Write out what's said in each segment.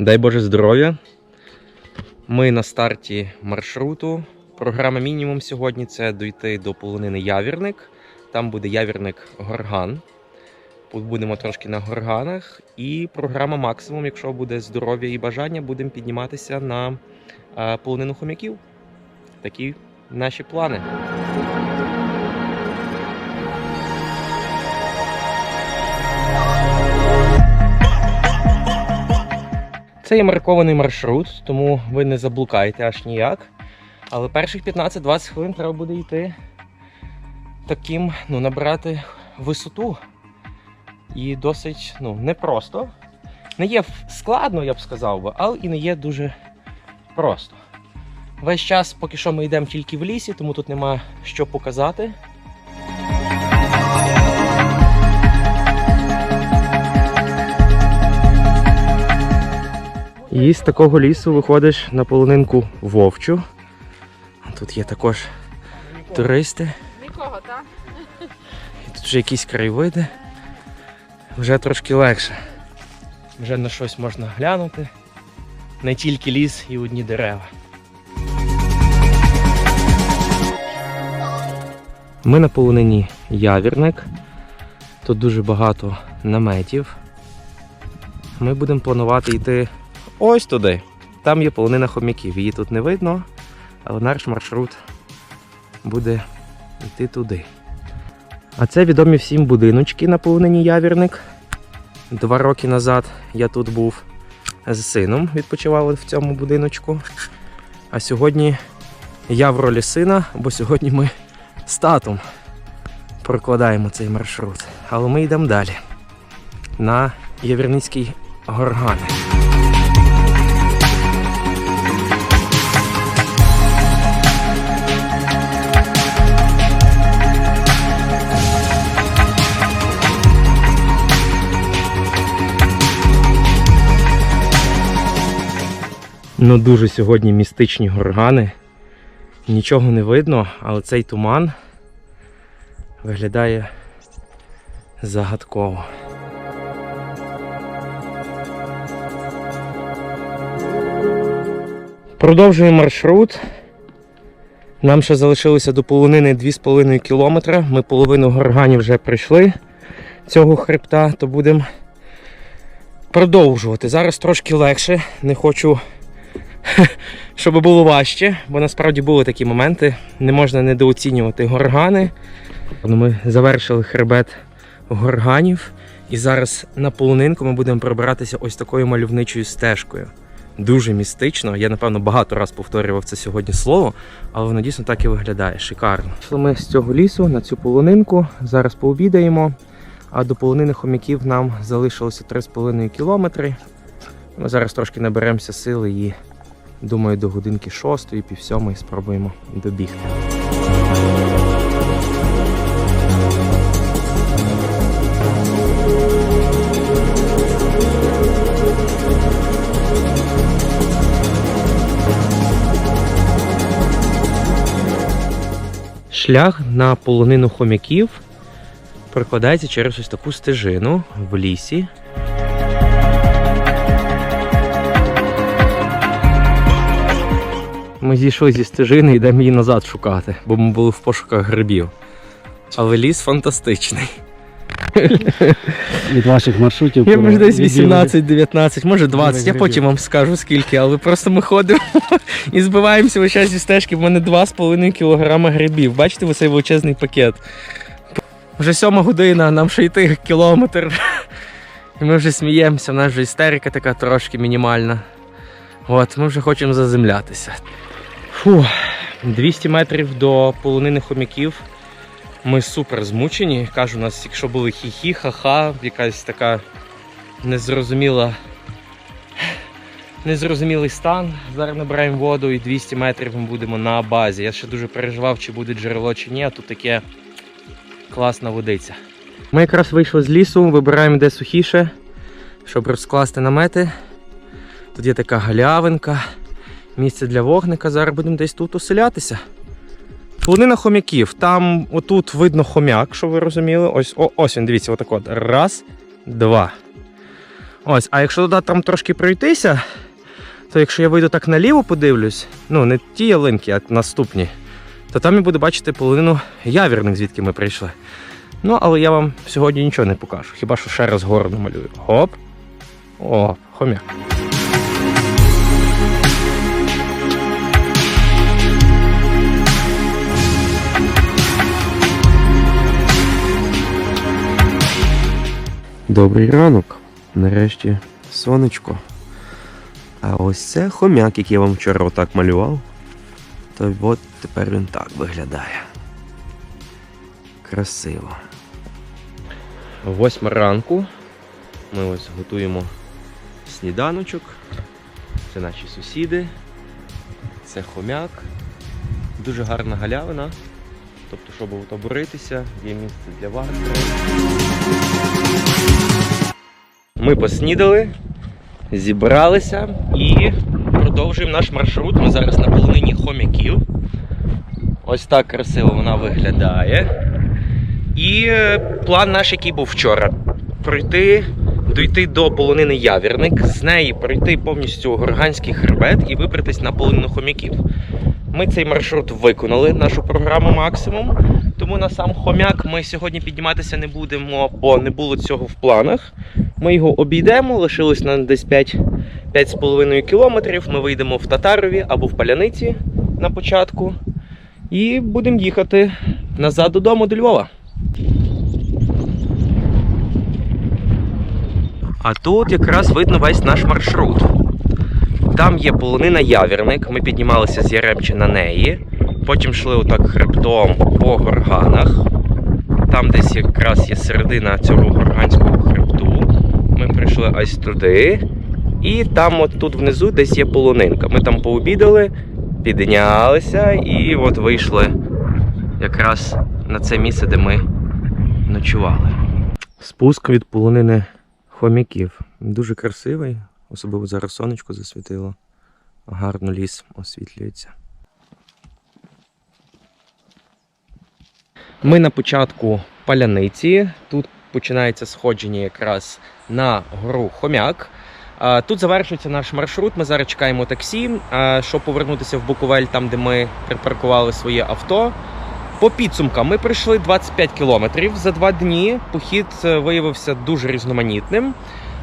Дай Боже здоров'я. Ми на старті маршруту. Програма мінімум сьогодні це дойти до полонини Явірник. Там буде Явірник Горган. Будемо трошки на горганах. І програма максимум, якщо буде здоров'я і бажання, будемо підніматися на е, полонину хомяків. Такі наші плани. Це є маркований маршрут, тому ви не заблукаєте аж ніяк. Але перших 15-20 хвилин треба буде йти таким, ну, набирати висоту. І досить ну, непросто. Не є складно, я б сказав би, але і не є дуже просто. Весь час, поки що ми йдемо тільки в лісі, тому тут нема що показати. І з такого лісу виходиш на полонинку вовчу. Тут є також туристи. Нікого, так? І тут вже якісь краєвиди. Вже трошки легше. Вже на щось можна глянути. Не тільки ліс і одні дерева. Ми на полонині Явірник. Тут дуже багато наметів. Ми будемо планувати йти ось туди. Там є полонина хомяків. Її тут не видно, але наш маршрут буде йти туди. А це відомі всім будиночки на полонині Явірник. Два роки назад я тут був з сином, відпочивали в цьому будиночку. А сьогодні я в ролі сина, бо сьогодні ми з татом прокладаємо цей маршрут. Але ми йдемо далі на Явірницький горган. Ну дуже сьогодні містичні горгани. Нічого не видно, але цей туман виглядає загадково. Продовжуємо маршрут. Нам ще залишилося до полонини 2,5 кілометра. Ми половину горганів вже пройшли цього хребта, то будемо продовжувати. Зараз трошки легше. Не хочу щоб було важче, бо насправді були такі моменти. Не можна недооцінювати горгани. Ну, Ми завершили хребет горганів, і зараз на полонинку ми будемо пробиратися ось такою мальовничою стежкою. Дуже містично. Я, напевно, багато раз повторював це сьогодні слово, але воно дійсно так і виглядає. Шикарно. Пішли ми з цього лісу на цю полонинку. Зараз пообідаємо. А до полонини хомяків нам залишилося 3,5 кілометри. Ми зараз трошки наберемося сили і Думаю, до годинки шостої, пів сьомої спробуємо добігти. Шлях на полонину хомяків прокладається через ось таку стежину в лісі. Ми зійшли зі стежини і йдемо її назад шукати, бо ми були в пошуках грибів. Але ліс фантастичний. від ваших маршрутів. Я може десь 18-19, може 20. Я потім вам скажу скільки, але просто ми ходимо і збиваємося весь час зі стежки. В мене 2,5 кг грибів. Bачите, ось цей величезний пакет. Вже сьома година, нам ще йти кілометр. І ми вже сміємося, в нас вже істерика така трошки мінімальна. От, ми вже хочемо заземлятися. Фу, 200 метрів до полонини хомяків. Ми супер змучені. Кажу, у нас якщо були хі-хі, ха-ха, якась така незрозуміла. Незрозумілий стан. Зараз набираємо воду і 200 метрів ми будемо на базі. Я ще дуже переживав, чи буде джерело, чи ні, а тут таке класна водиця. Ми якраз вийшли з лісу, вибираємо де сухіше, щоб розкласти намети. Тут є така галявинка, місце для вогника. Зараз будемо десь тут оселятися. Полонина хомяків. Там отут видно хомяк, що ви розуміли. Ось, о, ось він, дивіться, отак от. Раз, два. Ось, а якщо туди там трошки пройтися, то якщо я вийду так наліво подивлюсь, ну не ті ялинки, а наступні, то там я буду бачити половину явірних, звідки ми прийшли. Ну, але я вам сьогодні нічого не покажу. Хіба що ще раз гору намалюю. Оп. О, хомяк. Добрий ранок. Нарешті сонечко. А ось це хомяк, який я вам вчора отак малював. То от тепер він так виглядає. Красиво. Восьма ранку. Ми ось готуємо сніданочок. Це наші сусіди. Це хомяк. Дуже гарна галявина. Тобто, щоб отоборитися, є місце для вас. Ми поснідали, зібралися і продовжуємо наш маршрут. Ми зараз на полонині хомяків. Ось так красиво вона виглядає. І е, план наш, який був вчора: пройти, дойти до полонини Явірник, з неї пройти повністю горганський хребет і вибратись на полонину хомяків. Ми цей маршрут виконали, нашу програму максимум. Тому на сам хомяк ми сьогодні підніматися не будемо, бо не було цього в планах. Ми його обійдемо, лишилось нам десь 5, 5,5 кілометрів. Ми вийдемо в Татарові або в Паляниці на початку. І будемо їхати назад додому до Львова. А тут якраз видно весь наш маршрут. Там є полонина Явірник, ми піднімалися з Яремча на неї. Потім йшли отак хребтом по горганах. Там десь якраз є середина цього горганського хребту. Ми прийшли ось туди. І там, от тут внизу, десь є полонинка. Ми там пообідали, піднялися і от вийшли якраз на це місце, де ми ночували. Спуск від полонини хомяків. Дуже красивий, особливо зараз сонечко засвітило. Гарно ліс освітлюється. Ми на початку паляниці. Тут починається сходження якраз на гору Хомяк. Тут завершується наш маршрут. Ми зараз чекаємо таксі, щоб повернутися в Буковель, там де ми припаркували своє авто. По підсумкам ми пройшли 25 кілометрів за два дні. Похід е, виявився дуже різноманітним.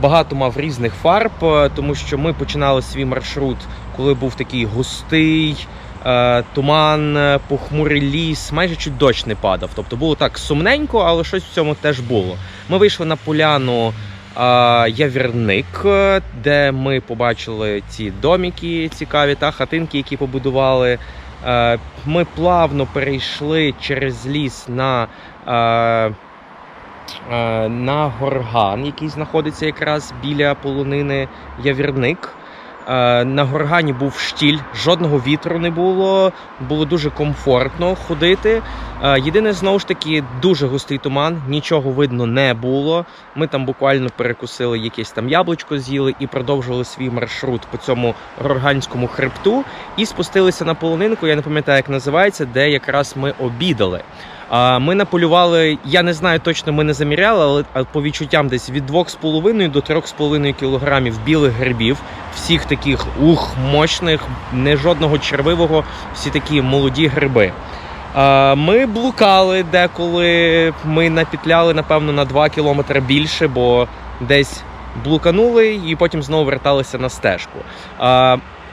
Багато мав різних фарб, е, тому що ми починали свій маршрут, коли був такий густий, е, туман, е, похмурий ліс, майже чуть дощ не падав. Тобто було так сумненько, але щось в цьому теж було. Ми вийшли на поляну Явірник, де ми побачили ці доміки цікаві та хатинки, які побудували. Ми плавно перейшли через ліс на, на горган, який знаходиться якраз біля полонини Явірник. Е, На горгані був штіль, жодного вітру не було, було дуже комфортно ходити. Е, Єдине, знову ж таки, дуже густий туман, нічого видно не було. Ми там буквально перекусили якесь там яблучко, з'їли і продовжували свій маршрут по цьому горганському хребту. І спустилися на полонинку, я не пам'ятаю, як називається, де якраз ми обідали. Ми наполювали, я не знаю точно, ми не заміряли, але по відчуттям десь від 2,5 до 3,5 кілограмів білих грибів, всіх таких ух, мощних, не жодного червивого, всі такі молоді гриби. Ми блукали деколи. Ми напітляли, напевно, на 2 кілометри більше, бо десь блуканули і потім знову верталися на стежку.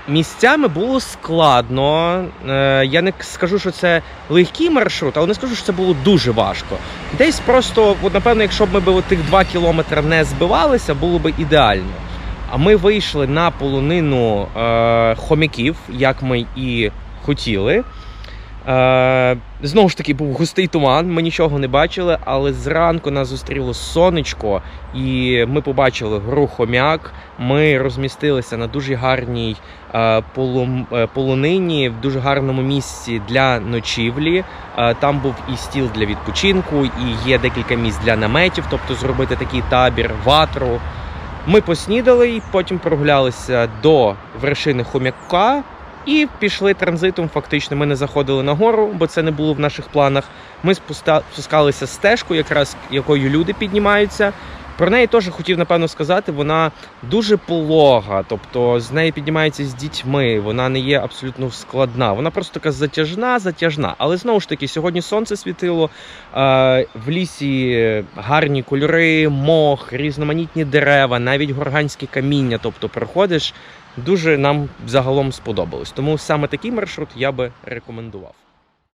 Місцями було складно. Е, Я не скажу, що це легкий маршрут, але не скажу, що це було дуже важко. Десь просто, от, напевно, якщо б ми тих 2 кілометри не збивалися, було б ідеально. А ми вийшли на полонину е, хомяків, як ми і хотіли. Е, знову ж таки, був густий туман, ми нічого не бачили, але зранку нас зустріло сонечко, і ми побачили гору хомяк. Ми розмістилися на дуже гарній е, полу- е, полонині, в дуже гарному місці для ночівлі. Е, там був і стіл для відпочинку, і є декілька місць для наметів, тобто зробити такий табір, ватру. Ми поснідали і потім прогулялися до вершини хомяка. І пішли транзитом. Фактично, ми не заходили на гору, бо це не було в наших планах. Ми спускалися стежку, якраз якою люди піднімаються. Про неї теж хотів напевно сказати. Вона дуже полога, тобто з нею піднімаються з дітьми. Вона не є абсолютно складна. Вона просто така затяжна, затяжна. Але знову ж таки, сьогодні сонце світило. В лісі гарні кольори, мох, різноманітні дерева, навіть горганські каміння. Тобто, проходиш. Дуже нам загалом сподобалось. Тому саме такий маршрут я би рекомендував.